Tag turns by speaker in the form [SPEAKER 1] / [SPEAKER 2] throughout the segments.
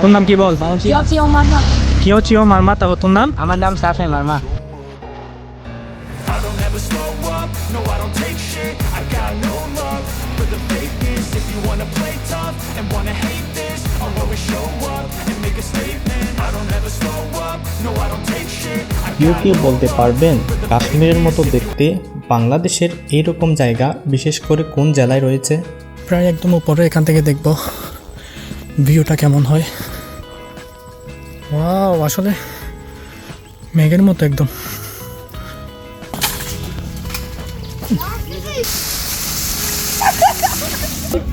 [SPEAKER 1] তোর নাম কি বল
[SPEAKER 2] Ma.
[SPEAKER 1] কিয় চিও মারমা তারপর তোর নাম
[SPEAKER 3] আমার নাম সাফে মারমা
[SPEAKER 4] কেউ কেউ বলতে পারবেন? কাশ্মীরের মতো দেখতে বাংলাদেশের এইরকম জায়গা বিশেষ করে কোন জেলায় রয়েছে?
[SPEAKER 1] প্রায় একদম উপরে এখান থেকে দেখব ভিউটা কেমন হয়। ওয়াও আসলে মেঘের মতো একদম।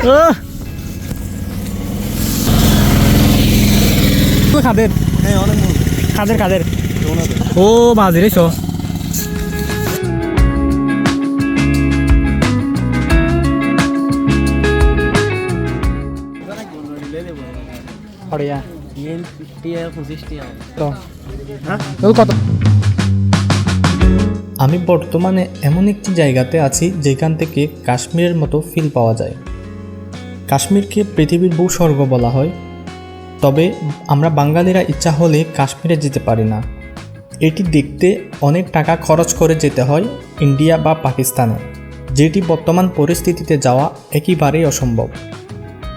[SPEAKER 1] আহ! খাদের। খাদের খাদের। ও তো। হ্যাঁ? কত?
[SPEAKER 4] আমি বর্তমানে এমন একটি জায়গাতে আছি যেখান থেকে কাশ্মীরের মতো ফিল পাওয়া যায়। কাশ্মীরকে পৃথিবীর ভূস্বর্গ বলা হয়। তবে আমরা বাঙালিরা ইচ্ছা হলে কাশ্মীরে যেতে পারি না। এটি দেখতে অনেক টাকা খরচ করে যেতে হয় ইন্ডিয়া বা পাকিস্তানে। যেটি বর্তমান পরিস্থিতিতে যাওয়া একেবারেই অসম্ভব।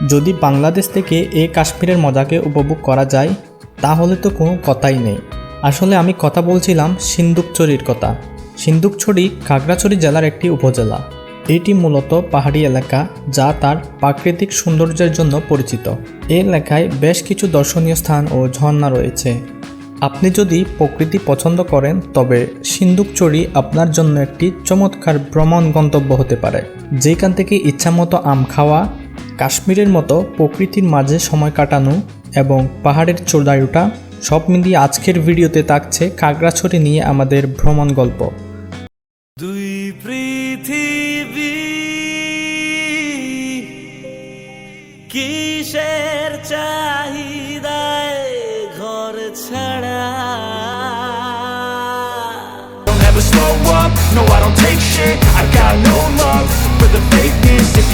[SPEAKER 4] যদি বাংলাদেশ থেকে এ কাশ্মীরের মজাকে উপভোগ করা যায়, তাহলে তো কোনো কথাই নেই। আসলে আমি কথা বলছিলাম সিন্দুকচুরির কথা। সিন্দুকছড়ি খাগড়াছড়ি জেলার একটি উপজেলা। এটি মূলত পাহাড়ি এলাকা যা তার প্রাকৃতিক সৌন্দর্যের জন্য পরিচিত। এই এলাকায় বেশ কিছু দর্শনীয় স্থান ও ঝর্ণা রয়েছে। আপনি যদি প্রকৃতি পছন্দ করেন, তবে সিন্দুকচড়ি আপনার জন্য একটি চমৎকার ভ্রমণ গন্তব্য হতে পারে। যেখান থেকে ইচ্ছামতো আম খাওয়া কাশ্মীরের মতো প্রকৃতির মাঝে সময় কাটানো এবং পাহাড়ের চোদায়ুটা সব মিলিয়ে আজকের ভিডিওতে থাকছে খাগড়াছড়ি নিয়ে আমাদের ভ্রমণ গল্প।
[SPEAKER 5] দুই পৃথিবী কিসের চাহিদায় ঘর ছাড়া?
[SPEAKER 6] Don't ever slow up, no I don't take shit. I got no love for the If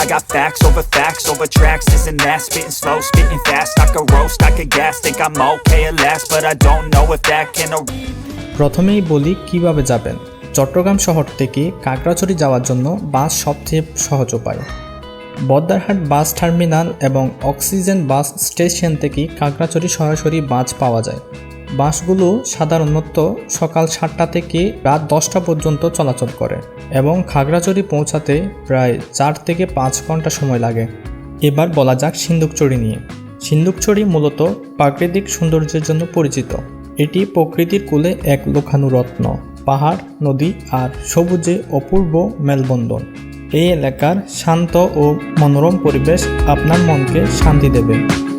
[SPEAKER 5] I got facts over facts over tracks, this and that Spitting slow, spitting fast, I could roast, I could gas Think I'm okay at last, but I don't know if that can
[SPEAKER 4] প্রথমেই বলি কীভাবে যাবেন চট্টগ্রাম শহর থেকে কাকড়াছড়ি যাওয়ার জন্য বাস সবচেয়ে সহজ উপায় বদ্দারহাট বাস টার্মিনাল এবং অক্সিজেন বাস স্টেশন থেকে কাকড়াছড়ি সরাসরি বাস পাওয়া যায় বাসগুলো সাধারণত সকাল সাতটা থেকে রাত দশটা পর্যন্ত চলাচল করে এবং খাগড়াছড়ি পৌঁছাতে প্রায় চার থেকে পাঁচ ঘণ্টা সময় লাগে। এবার বলা যাক সিন্দুকচড়ি নিয়ে। সিন্দুকচড়ি মূলত প্রাকৃতিক সৌন্দর্যের জন্য পরিচিত। এটি প্রকৃতির কোলে এক লোখানুরত্ন পাহাড়, নদী আর সবুজে অপূর্ব মেলবন্ধন। এই এলাকার শান্ত ও মনোরম পরিবেশ আপনার মনকে শান্তি দেবে।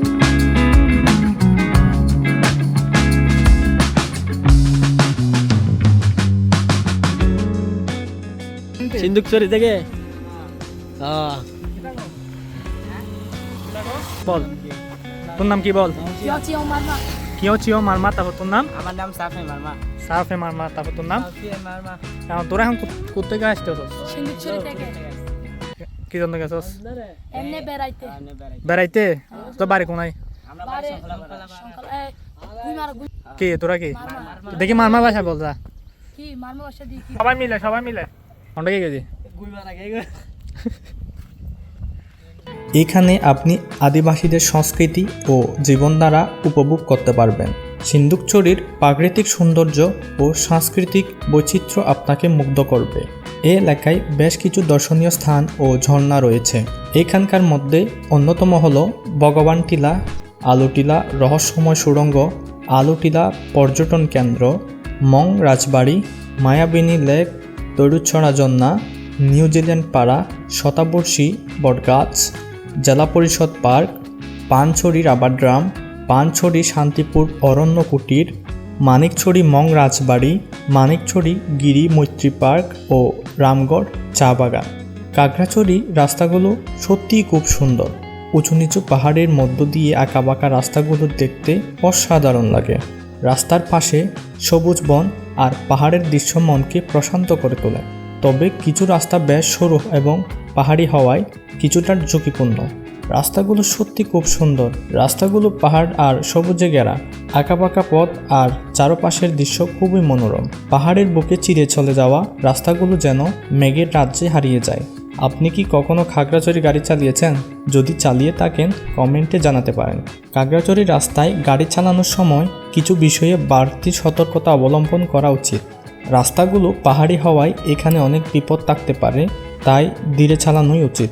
[SPEAKER 3] সিন্দুকচুরি থেকে?
[SPEAKER 1] বল। তোর নাম কি বল?
[SPEAKER 2] Omar
[SPEAKER 1] চিও মারমা? তারপর তোর নাম?
[SPEAKER 3] আমার নাম সাফে মারমা।
[SPEAKER 1] সাফে মারমা। তারপর তোর নাম?
[SPEAKER 3] মারমা।
[SPEAKER 1] এখন তোরা এখন কোথেকে আসতে
[SPEAKER 2] সিন্দুকছড়ি থেকে।
[SPEAKER 1] কি জন্য গেছস?
[SPEAKER 2] বেড়াইতে।
[SPEAKER 1] বেড়াইতে। তো বাড়ি কোনায়?
[SPEAKER 2] গুই
[SPEAKER 1] কি তোরা কি? দেখি মারমা বাসা বল যা। সবাই মিলে সবাই মিলে।
[SPEAKER 4] এখানে আপনি আদিবাসীদের সংস্কৃতি ও জীবনধারা উপভোগ করতে পারবেন। সিন্দুকচুরির প্রাকৃতিক সৌন্দর্য ও সাংস্কৃতিক বৈচিত্র্য আপনাকে মুগ্ধ করবে। এই এলাকায় বেশ কিছু দর্শনীয় স্থান ও ঝর্ণা রয়েছে। এখানকার মধ্যে অন্যতম হল ভগবান টিলা আলুটিলা রহস্যময় সুড়ঙ্গ আলুটিলা পর্যটন কেন্দ্র, মং রাজবাড়ি, মায়াবিনী লেক তৈরুছড়া জন্না নিউজিল্যান্ড পাড়া, শতাবর্ষী বটগাছ, Zila Parishad park, Panchhari rubber drum Panchhari Shantipur Aranya Kutir Manikchhari Mong রাজবাড়ি, মানিকছড়ি গিরি মৈত্রী পার্ক ও রামগড় চা বাগান। কাকড়াছড়ি রাস্তাগুলো সত্যিই খুব সুন্দর। উঁচু নিচু পাহাড়ের মধ্য দিয়ে আঁকাবাঁকা রাস্তাগুলো দেখতে অসাধারণ লাগে। রাস্তার পাশে সবুজ বন আর পাহাড়ের দৃশ্য মনকে প্রশান্ত করে তোলে। তবে কিছু রাস্তা বেশ সরু এবং পাহাড়ি হওয়ায় কিছুটা ঝুঁকিপূর্ণ। রাস্তাগুলো সত্যি খুব সুন্দর। রাস্তাগুলো পাহাড় আর সবুজে ঘেরা। পাকা পথ আর চারপাশের দৃশ্য খুবই মনোরম। পাহাড়ের বুকে চিরে চলে যাওয়া রাস্তাগুলো যেন মেঘের রাজ্যে হারিয়ে যায়। আপনি কি কখনো খাগড়াছড়ি গাড়ি চালিয়েছেন? যদি চালিয়ে থাকেন, কমেন্টে জানাতে পারেন। খাগড়াছড়ি রাস্তায় গাড়ি চালানোর সময় কিছু বিষয়ে বাড়তি সতর্কতা অবলম্বন করা উচিত। রাস্তাগুলো পাহাড়ি হওয়ায় এখানে অনেক বিপদ থাকতে পারে, তাই ধীরে চালানোই উচিত।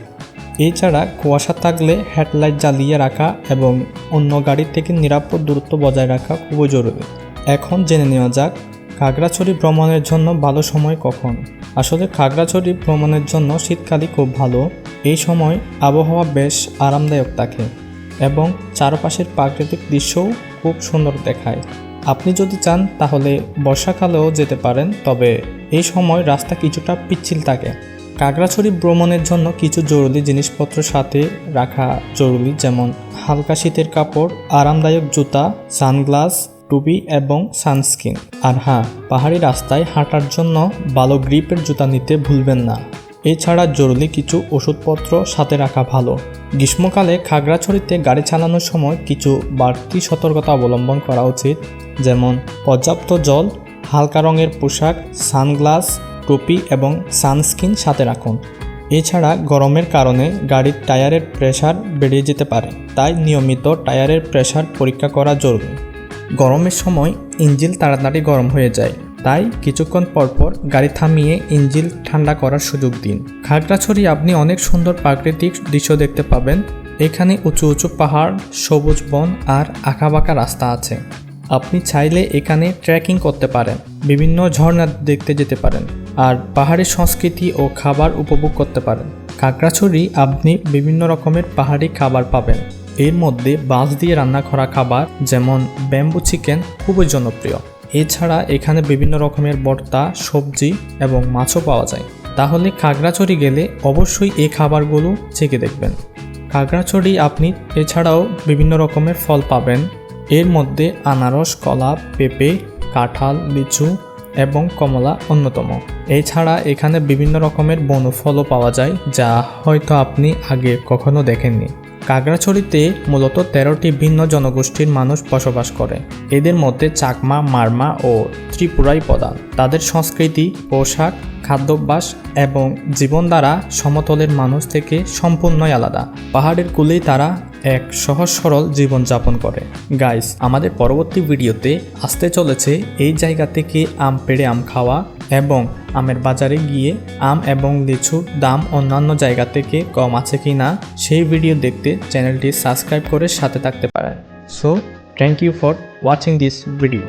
[SPEAKER 4] এছাড়া কুয়াশা থাকলে হেডলাইট জ্বালিয়ে রাখা এবং অন্য গাড়ির থেকে নিরাপদ দূরত্ব বজায় রাখা খুবই জরুরি। এখন জেনে নেওয়া যাক খাগড়াছড়ি ভ্রমণের জন্য ভালো সময় কখন? আসলে খাগড়াছড়ি ভ্রমণের জন্য শীতকালই খুব ভালো। এই সময় আবহাওয়া বেশ আরামদায়ক থাকে এবং চারপাশের প্রাকৃতিক দৃশ্যও খুব সুন্দর দেখায়। আপনি যদি চান তাহলে বর্ষাকালেও যেতে পারেন, তবে এই সময় রাস্তা কিছুটা পিচ্ছিল থাকে। কাগড়াছড়ি ভ্রমণের জন্য কিছু জরুরি জিনিসপত্র সাথে রাখা জরুরি, যেমন হালকা শীতের কাপড়, আরামদায়ক জুতা, সানগ্লাস টুপি এবং সানস্ক্রিন। আর হ্যাঁ পাহাড়ি রাস্তায় হাঁটার জন্য ভালো গ্রিপের জুতা নিতে ভুলবেন না। এছাড়া জরুরি কিছু ওষুধপত্র সাথে রাখা ভালো। গ্রীষ্মকালে খাগড়াছড়িতে গাড়ি চালানোর সময় কিছু বাড়তি সতর্কতা অবলম্বন করা উচিত, যেমন পর্যাপ্ত জল, হালকা রঙের পোশাক, সানগ্লাস, টুপি এবং সানস্ক্রিন সাথে রাখুন। এছাড়া গরমের কারণে গাড়ির টায়ারের প্রেসার বেড়ে যেতে পারে, তাই নিয়মিত টায়ারের প্রেসার পরীক্ষা করা জরুরি। গরমের সময় ইঞ্জিল তাড়াতাড়ি গরম হয়ে যায়। তাই কিছুক্ষণ পরপর গাড়ি থামিয়ে ইঞ্জিল ঠান্ডা করার সুযোগ দিন। খাগড়াছড়ি আপনি অনেক সুন্দর প্রাকৃতিক দৃশ্য দেখতে পাবেন। এখানে উঁচু উঁচু পাহাড়, সবুজ বন আর আঁকাবাঁকা রাস্তা আছে। আপনি চাইলে এখানে ট্রেকিং করতে পারেন, বিভিন্ন ঝর্ণা দেখতে যেতে পারেন আর পাহাড়ি সংস্কৃতি ও খাবার উপভোগ করতে পারেন। কাকড়াছড়ি আপনি বিভিন্ন রকমের পাহাড়ি খাবার পাবেন। এর মধ্যে বাঁশ দিয়ে রান্না করা খাবার যেমন ব্যাম্বু চিকেন খুবই জনপ্রিয়। এছাড়া এখানে বিভিন্ন রকমের ভর্তা, সবজি এবং মাছও পাওয়া যায়। তাহলে খাগড়াছড়ি গেলে অবশ্যই এই খাবারগুলো চেখে দেখবেন। খাগড়াছড়ি আপনি এছাড়াও বিভিন্ন রকমের ফল পাবেন। এর মধ্যে আনারস, কলা, পেঁপে, কাঁঠাল, লিচু এবং কমলা অন্যতম। এছাড়া এখানে বিভিন্ন রকমের বনফলও পাওয়া যায়, যা হয়তো আপনি আগে কখনো দেখেননি। কাগড়াছড়িতে মূলত তেরোটি ভিন্ন জনগোষ্ঠীর মানুষ বসবাস করে। এদের মধ্যে চাকমা, মারমা ও ত্রিপুরাই প্রধান। তাদের সংস্কৃতি, পোশাক, খাদ্যাভ্যাস এবং জীবনধারা সমতলের মানুষ থেকে সম্পূর্ণই আলাদা। পাহাড়ের কুলেই তারা এক সহজ সরল জীবনযাপন করে। গাইস আমাদের পরবর্তী ভিডিওতে আসতে চলেছে এই জায়গা থেকে আম, পেড়ে আম খাওয়া এবং আমের বাজারে গিয়ে আম এবং লিচুর দাম অন্যান্য জায়গা থেকে কম আছে কি না, সেই ভিডিও দেখতে চ্যানেলটি সাবস্ক্রাইব করে সাথে থাকতে পারেন। So thank you for watching this video